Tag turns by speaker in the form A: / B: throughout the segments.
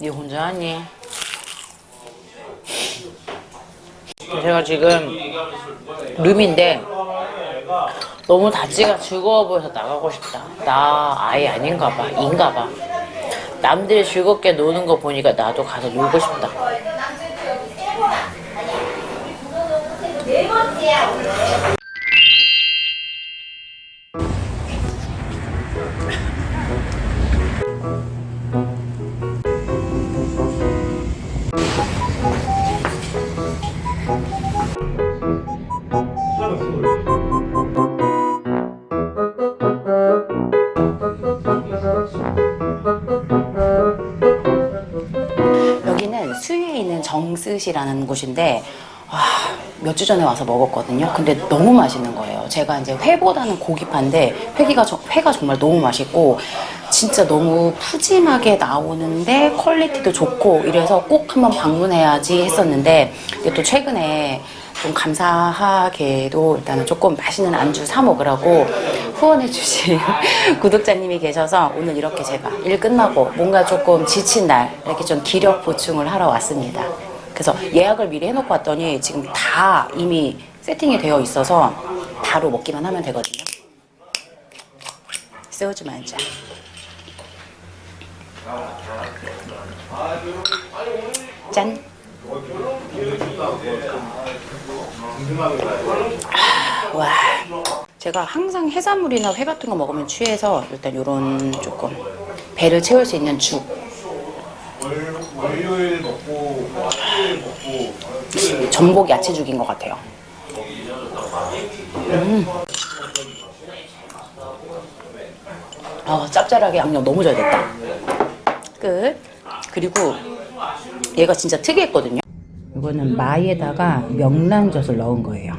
A: 니 혼자 하니? 제가 지금 룸인데 너무 다찌가 즐거워 보여서 나가고 싶다. 나 아예 아닌가 봐. 인가 봐. 남들이 즐겁게 노는 거 보니까 나도 가서 놀고 싶다. 정스시라는 곳인데 몇 주 전에 와서 먹었거든요. 근데 너무 맛있는 거예요. 제가 이제 회보다는 고기파인데 회기가 저- 회가 정말 너무 맛있고 진짜 너무 푸짐하게 나오는데 퀄리티도 좋고 이래서 꼭 한번 방문해야지 했었는데 또 최근에 좀 감사하게도 일단은 조금 맛있는 안주 사 먹으라고 후원해 주신 구독자님이 계셔서 오늘 이렇게 제가 일 끝나고 뭔가 조금 지친 날 이렇게 좀 기력 보충을 하러 왔습니다. 그래서 예약을 미리 해놓고 왔더니 지금 다 이미 세팅이 되어 있어서 바로 먹기만 하면 되거든요. 소주 한 잔. 짠. 아, 와. 제가 항상 해산물이나 회 같은 거 먹으면 취해서 일단 요런 조금 배를 채울 수 있는 죽.
B: 월, 월요일 먹고
A: 전복 야채죽인 것 같아요. 음. 아, 짭짤하게 양념 너무 잘 됐다. 끝. 그리고 얘가 진짜 특이했거든요. 이거는 마에다가 명란젓을 넣은 거예요.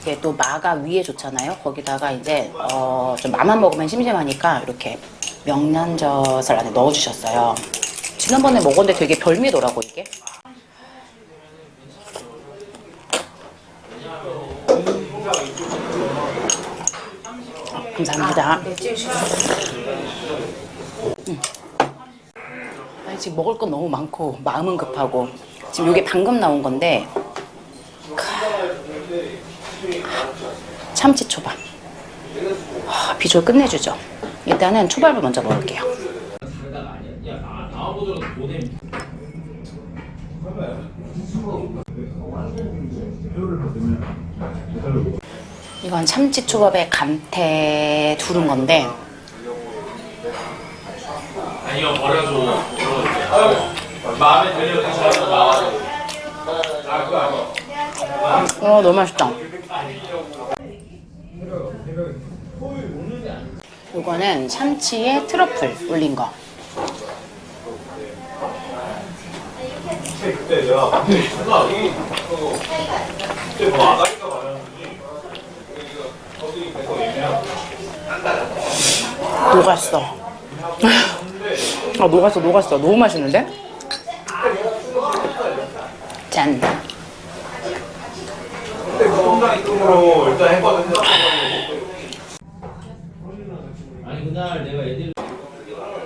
A: 이게 또 마가 위에 좋잖아요. 거기다가 이제 어, 좀 마만 먹으면 심심하니까 이렇게 명란젓을 안에 넣어주셨어요. 지난번에 먹었는데 되게 별미더라고 이게. 감사합니다. 음. 아니, 지금 먹을 건 너무 많고 마음은 급하고 지금 이게 방금 나온 건데 참치 초밥 아, 비주얼 끝내주죠. 일단은 초밥을 먼저 먹을게요. 이건 참치 초밥에 감태 두른 건데.
B: 아니요 버려줘. 마음에 들면 괜찮아 나와줘. 아 그거 아니야.
A: 어 너무 맛있다. 이거는 참치에 트러플 올린 거.
B: 그때 내가 그때 뭐 아가리가 말하는지 거기 계속 얘기하고
A: 녹았어. 아 녹았어 녹았어 너무 맛있는데? 짠.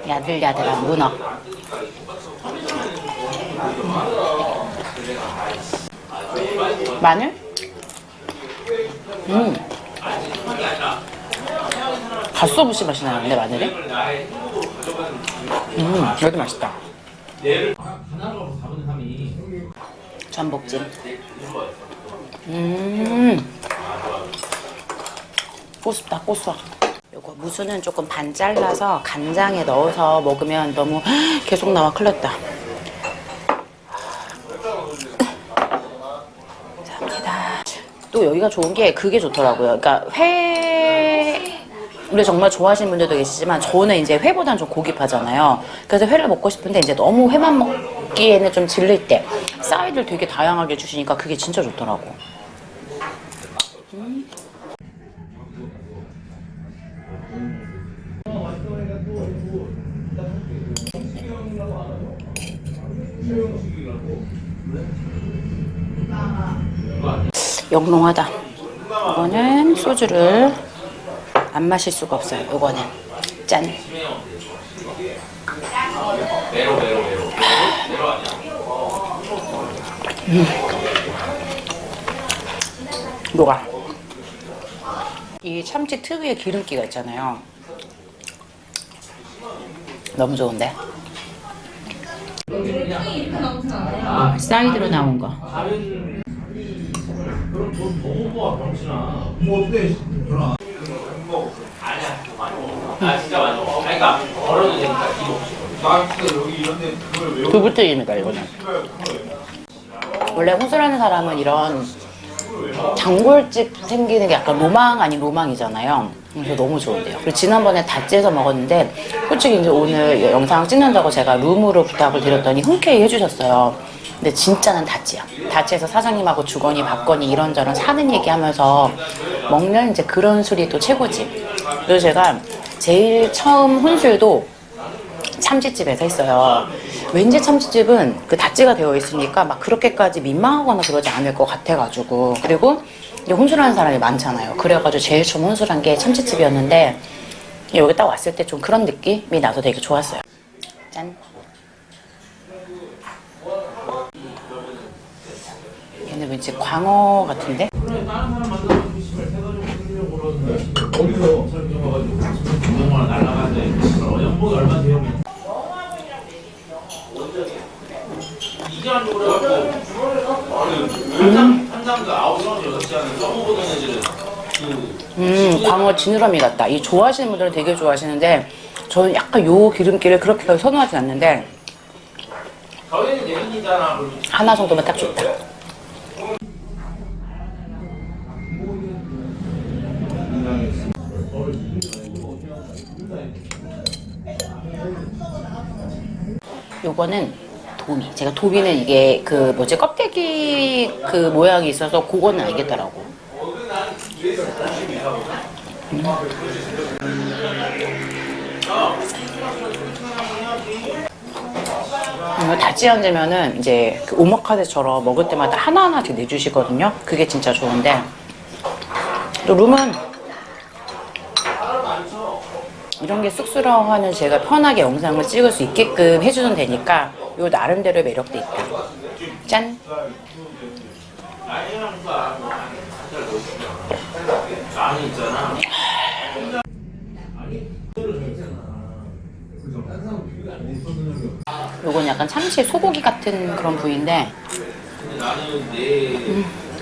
A: 야들야들한 문어. 마늘? 음. 갓소부시 맛이 나는데 마늘이? 음, 여기 맛있다.
C: 하나로 4분의 3이
A: 전복찜. 음. 고습다, 고소. 요거 무수는 조금 반 잘라서 간장에 넣어서 먹으면 너무 계속 나와 큰일 났다. 감사합니다. 또 여기가 좋은 게 그게 좋더라고요. 그러니까 회 를 정말 좋아하시는 분들도 계시지만 저는 이제 회보다는 좀 고기파잖아요. 그래서 회를 먹고 싶은데 이제 너무 회만 먹기에는 좀 질릴 때 사이드를 되게 다양하게 주시니까 그게 진짜 좋더라고. 영롱하다. 이거는 소주를 안 마실 수가 없어요. 이거는 짠.
B: 아니야?
A: 녹아. 이 참치 특유의 기름기가 있잖아요. 너무 좋은데?
C: 아
A: 사이드로 나온 거.
C: 그럼 돈 너무 모아 병신아
B: 뭐 어때? 전화.
C: 먹어 아 진짜 많이 먹어 아니 그러니까 벌어도 되니까 이거 없이
B: 나 진짜 여기 이런데 그걸 왜
A: 두부튀김이다 이거는. 원래 호술하는 사람은 이런 단골집 생기는 게 약간 로망 아닌 로망이잖아요. 그래서 너무 좋은데요. 그리고 지난번에 다찌에서 먹었는데 솔직히 이제 오늘 영상 찍는다고 제가 룸으로 부탁을 드렸더니 흔쾌히 해주셨어요. 근데 진짜는 다찌야. 다찌에서 사장님하고 주거니 받거니 이런저런 사는 얘기하면서 먹는 이제 그런 술이 또 최고지. 그래서 제가 제일 처음 혼술도 참치집에서 했어요. 왠지 참치집은 그 다찌가 되어 있으니까 막 그렇게까지 민망하거나 그러지 않을 것 같아가지고 그리고 이제 혼술하는 사람이 많잖아요. 그래가지고 제일 처음 혼술한 게 참치집이었는데 여기 딱 왔을 때 좀 그런 느낌이 나서 되게 좋았어요. 짠. 얘는 왠지 광어 같은데?
C: 그 운동만 날라가는데 연봉이 얼마 돼요? 이게 한장 아홉 여섯 써먹는 애들은 그
A: 음, 광어 지느러미 같다. 이 좋아하시는 분들은 되게 좋아하시는데 저는 약간 요 기름기를 그렇게 선호하지 않는데
C: 저희는 예민이잖아 그러면
A: 하나 정도면 딱 좋다. 요거는 도미. 제가 도미는 이게 그 뭐지 껍데기 그 모양이 있어서 그거는 알겠더라고. 이거 다찌 앉으면은 이제 그 오마카세처럼 먹을 때마다 하나하나씩 내주시거든요. 그게 진짜 좋은데 또 룸은 이런 게 쑥스러워하는 제가 편하게 영상을 찍을 수 있게끔 해주면 되니까 요 나름대로의 매력도 있다. 짠. 요건 약간 참치 소고기 같은 그런 부위인데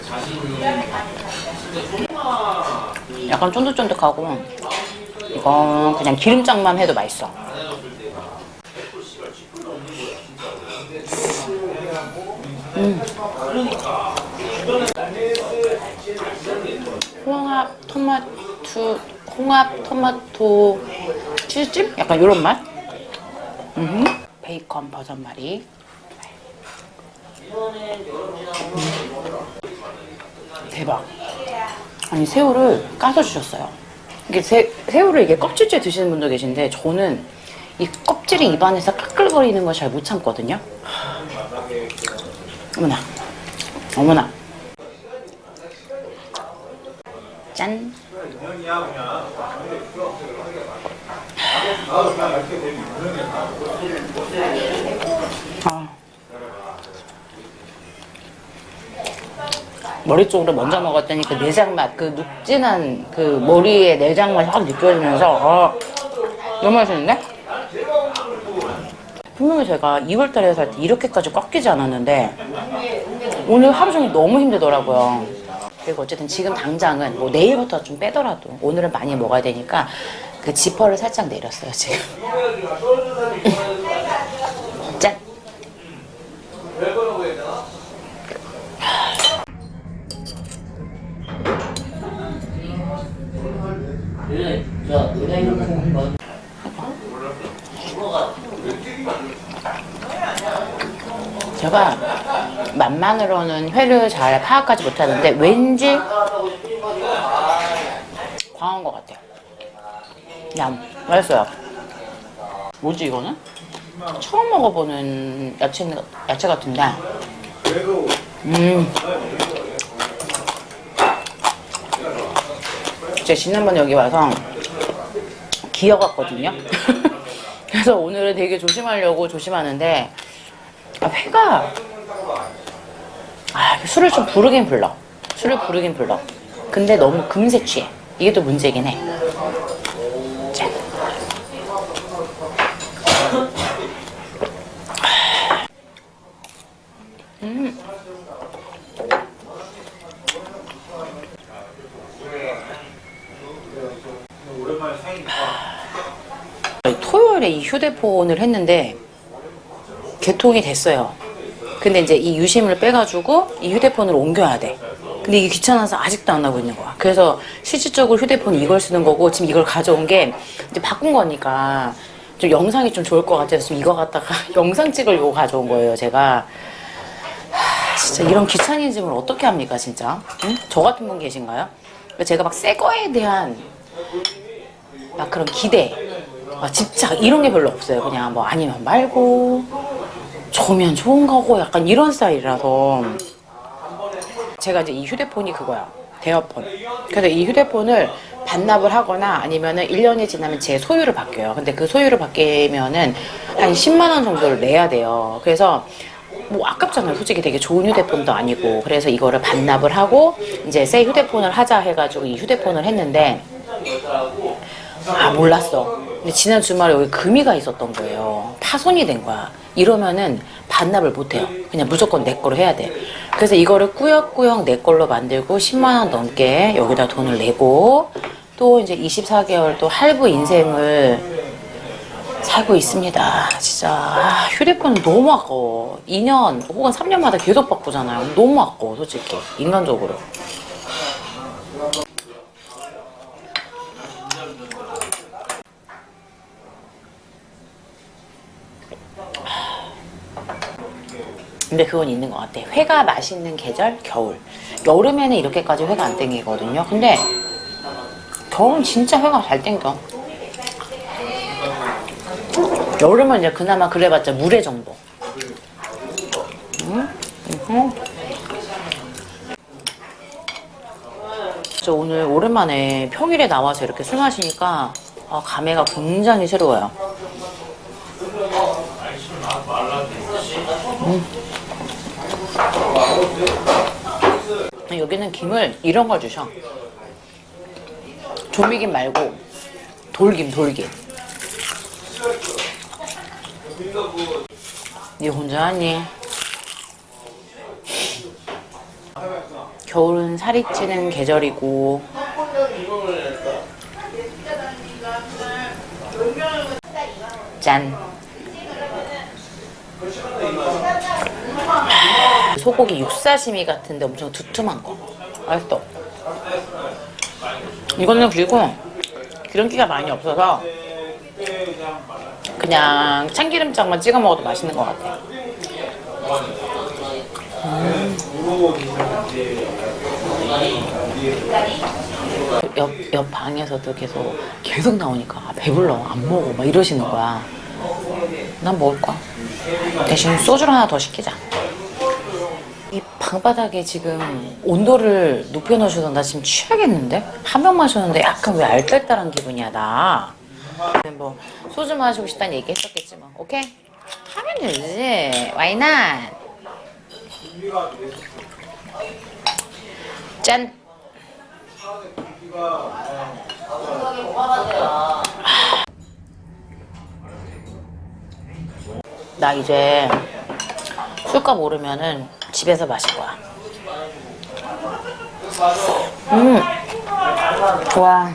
C: 자신이
A: 약간 쫀득쫀득하고 이건 그냥 기름장만 해도 맛있어. 음. 홍합 토마토 홍합 토마토 치즈찜 약간 이런 맛. 음. 베이컨 버섯 말이. 대박. 아니 새우를 까서 주셨어요. 이게 새, 새우를 이게 껍질째 드시는 분도 계신데 저는 이 껍질이 입안에서 까끌거리는 걸 잘 못 참거든요. 어머나, 어머나. 짠. 머리 쪽으로 먼저 먹었더니 그 내장 맛, 그 눅진한 그 머리의 내장 맛이 확 느껴지면서 어, 너무 맛있는데? 분명히 제가 2월달에 살때 이렇게까지 꺾이지 않았는데 오늘 하루 종일 너무 힘들더라고요. 그리고 어쨌든 지금 당장은 뭐 내일부터 좀 빼더라도 오늘은 많이 먹어야 되니까 그 지퍼를 살짝 내렸어요 지금. 짠. 제가 맛만으로는 회를 잘 파악하지 못하는데 왠지 광어인 것 같아요. 야, 맛있어요. 뭐지 이거는? 처음 먹어보는 야채 야채 같은데. 음. 제가 지난번에 여기 와서 기어갔거든요. 그래서 오늘은 되게 조심하려고 조심하는데 아, 회가 아, 술을 좀 부르긴 불러. 술을 부르긴 불러. 근데 너무 금세 취해. 이게 또 문제긴 해. 자. 음.
C: 상이니까
A: 토요일에 이 휴대폰을 했는데 개통이 됐어요. 근데 이제 이 유심을 빼가지고 이 휴대폰을 옮겨야 돼. 근데 이게 귀찮아서 아직도 안 하고 있는 거야. 그래서 실질적으로 휴대폰 이걸 쓰는 거고 지금 이걸 가져온 게 이제 바꾼 거니까 좀 영상이 좀 좋을 것 같아서 지금 이거 갖다가 영상 찍으려고 가져온 거예요. 제가 하, 진짜 이런 귀차니즘을 어떻게 합니까, 진짜? 응? 저 같은 분 계신가요? 제가 막 새 거에 대한 막 그런 기대, 막 집착 이런 게 별로 없어요. 그냥 뭐 아니면 말고 좋으면 좋은 거고 약간 이런 스타일이라서 제가 이제 이 휴대폰이 그거야. 대여폰. 그래서 이 휴대폰을 반납을 하거나 아니면은 1년이 지나면 제 소유를 바뀌어요. 근데 그 소유를 바뀌면은 한 10만 원 정도를 내야 돼요. 그래서 뭐 아깝잖아요. 솔직히 되게 좋은 휴대폰도 아니고. 그래서 이거를 반납을 하고 이제 새 휴대폰을 하자 해가지고 이 휴대폰을 했는데 아 몰랐어. 근데 지난 주말에 여기 금이가 있었던 거예요. 파손이 된 거야. 이러면은 반납을 못 해요. 그냥 무조건 내 거로 해야 돼. 그래서 이거를 꾸역꾸역 내 걸로 만들고 10만 원 넘게 여기다 돈을 내고 또 이제 24개월 또 할부 인생을 살고 있습니다. 진짜 아, 휴대폰은 너무 아까워. 2년 혹은 3년마다 계속 바꾸잖아요. 너무 아까워, 솔직히 인간적으로. 근데 그건 있는 것 같아. 회가 맛있는 계절 겨울. 여름에는 이렇게까지 회가 안 땡기거든요. 근데 겨울은 진짜 회가 잘 땡겨. 여름은 이제 그나마 그래봤자 물회 정도. 음? 저 오늘 오랜만에 평일에 나와서 이렇게 술 마시니까 아, 감회가 굉장히 새로워요. 여기는 김을 이런 걸 주셔. 조미김 말고 돌김, 돌김. 니 혼자 하니? 겨울은 살이 찌는 계절이고 짠. 소고기 육사시미 같은데 엄청 두툼한 거. 맛있어. 이거는 그리고 기름기가 많이 없어서 그냥 참기름장만 찍어 먹어도 맛있는 것 같아. 옆, 옆 방에서도 계속 계속 나오니까 아, 배불러 안 먹어 막 이러시는 거야. 난 먹을 거야. 대신 소주를 하나 더 시키자. 이 방바닥에 지금 온도를 높여놓으셔서 나 지금 취하겠는데? 한 병 마셨는데 약간 왜 알딸딸한 기분이야 나. 뭐 소주 마시고 싶다는 얘기 했었겠지 뭐. 오케이? 하면 되지. 와이나. 짠. 나 이제 술값 오르면은 집에서 마실 거야. 음. 와.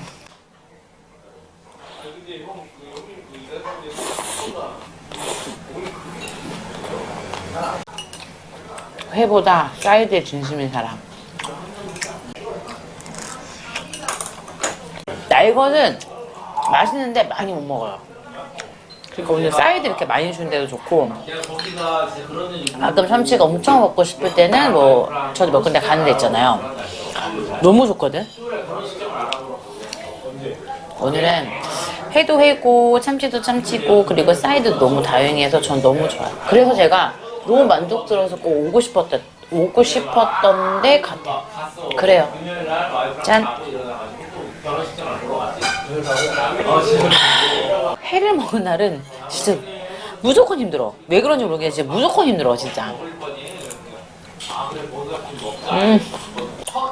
A: 회보다 사이드에 진심인 사람. 나 이거는 맛있는데 많이 못 먹어요. 그러니까 오늘 사이드 이렇게 많이 좋고
C: 이제 그런 일이
A: 가끔 참치가 엄청 먹고 싶을 때는 뭐 저도 몇 군데 가는 데 있잖아요. 너무 좋거든. 오늘은 회도 회고 참치도 참치고 그리고 사이드도 너무 다양해서 전 너무 좋아요. 그래서 제가 너무 만족스러워서 꼭 오고 싶었던 오고 싶었던 데 같아요. 그래요. 짠. 회를 먹은 날은 진짜 무조건 힘들어. 왜 그런지 모르겠는데 진짜 무조건 힘들어 진짜. 음,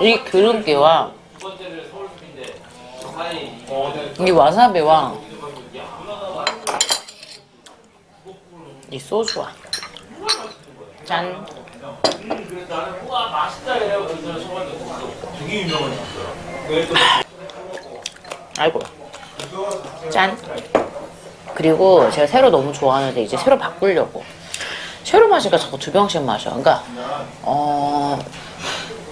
A: 이 기름기와 이 와사비와 이 소주와 짠. 아이고. 짠. 그리고 제가 새로 너무 좋아하는데 이제 새로 바꾸려고. 새로 마시니까 자꾸 두 병씩 마셔. 그러니까 어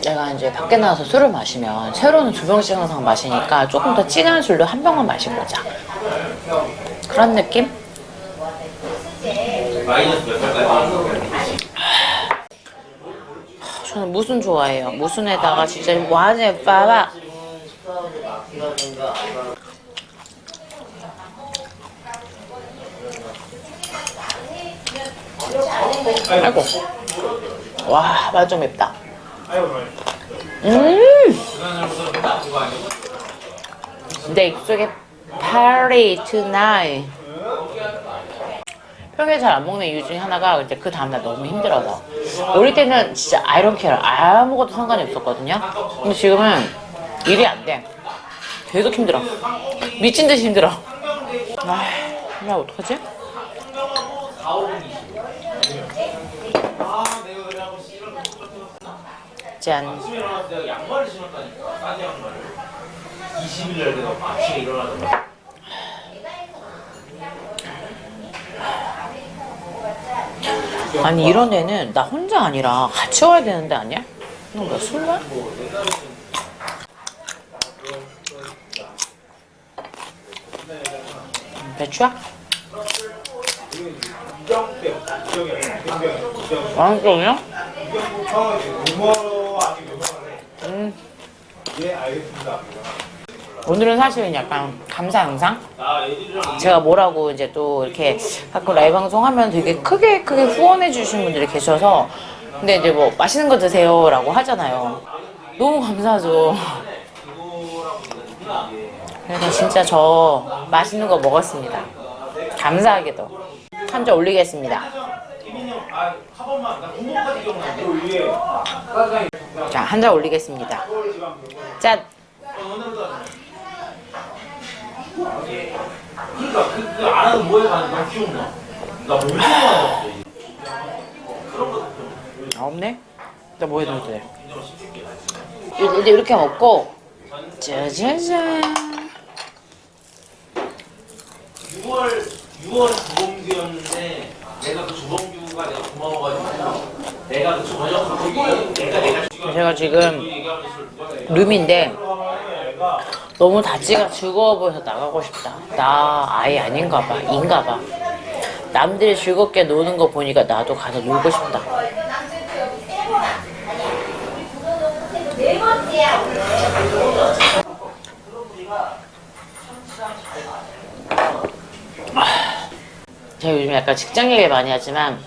A: 내가 이제 밖에 나가서 술을 마시면 새로는 두 병씩 항상 마시니까 조금 더 진한 술로 한 병만 마시고자. 그런 느낌? 저는 무슨 좋아해요. 무순에다가 진짜 완전 빠박. 아이고. 와, 맛 좀 맵다. 음! 내 입속에 party tonight. 평소에 잘 안 먹는 이유 중에 하나가 이제 그 다음날 너무 힘들어서. 어릴 때는 진짜 care. 아무것도 상관이 없었거든요. 근데 지금은 일이 안 돼. 계속 힘들어. 미친 듯이 힘들어. 아, 나 어떡하지? 짠.
C: 아침에 일어나서 내가 양말을 신었다니까. 싼 양말을. 20일 날 내가 아침에 일어나서
A: 아니 이런 애는 나 혼자 아니라 같이 와야 되는데 아니야? 너뭐 술래? 배추야? 왕병이요? 음. 오늘은 사실은 약간 감사 영상?
C: 나 애들이랑
A: 제가 뭐라고 이제 또 이렇게 가끔 라이브 방송하면 되게 크게 크게 후원해 주신 분들이 계셔서 근데 이제 뭐 맛있는 거 드세요 라고 하잖아요. 너무 감사하죠. 그래서 진짜 저 맛있는 거 먹었습니다. 감사하게도 한점 올리겠습니다.
C: 나.
A: 자, 한점 올리겠습니다. 짠.
C: 그러니까 그, 그 알아도 뭐해 가는 너 기억나? 나 맞았어.
A: 아, 없네? 나뭐 해도 돼. 이제 이렇게 먹고 짜자잔
C: 6월 6월 주범규였는데 내가 그 주범규가 내가 고마워가지고 내가 그 내가 내가
A: 제가 지금 룸인데 너무 다지가 즐거워 보여서 나가고 싶다. 나 아예 아닌가 봐. 인가 봐. 남들이 즐겁게 노는 거 보니까 나도 가서 놀고 싶다. 제가 요즘 약간 직장 얘기를 많이 하지만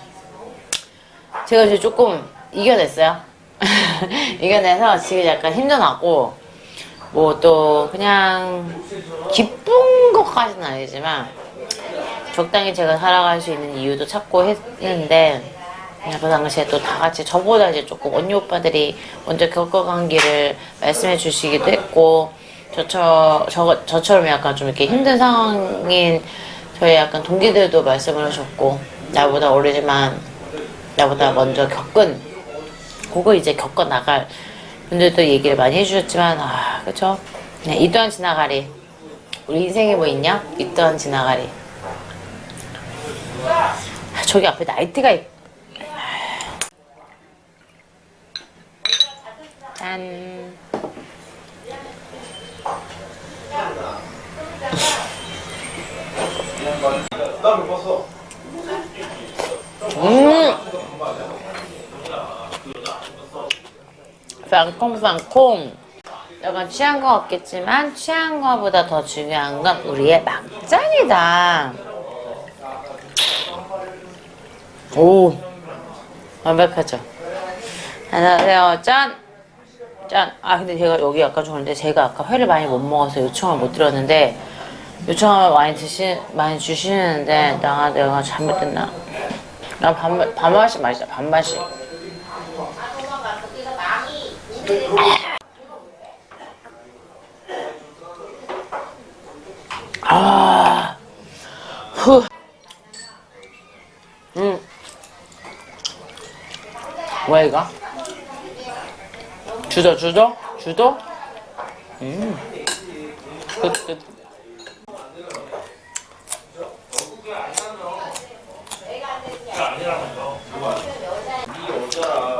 A: 제가 이제 조금 이겨냈어요. 이겨내서 지금 약간 힘도 나고 뭐 또 그냥 기쁜 것까지는 아니지만 적당히 제가 살아갈 수 있는 이유도 찾고 했는데 그 당시에 또 다 같이 저보다 이제 조금 언니 오빠들이 먼저 겪어간 길을 말씀해 주시기도 했고 저처, 저, 저처럼 약간 좀 이렇게 힘든 상황인 저희 약간 동기들도 말씀을 하셨고 나보다 어리지만 나보다 먼저 겪은 그거 이제 겪어 나갈. 분들도 얘기를 많이 해주셨지만 아 그쵸? 네, 이 또한 지나가리. 우리 인생에 뭐 있냐? 이 또한 지나가리. 아, 저기 앞에 나이트가 있... 짠. 음. 방콩방콩. 약간 취한 거 같겠지만 취한 거보다 더 중요한 건 우리의 막장이다. 오, 완벽하죠. 안녕하세요. 짠. 짠. 아 근데 제가 여기 약간 좋은데 제가 아까 회를 많이 못 먹어서 요청을 못 드렸는데 요청하면 많이 드시 많이 주시는데 나 내가 잘못됐나? 나 반, 반반씩 마시자 반반씩. 아, 후, 음, 뭐야 이거? 주도 주도 주도? 음, 끝 끝.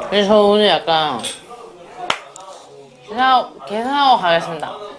A: 그래서 저 오늘 약간 계산 계산하고 가겠습니다.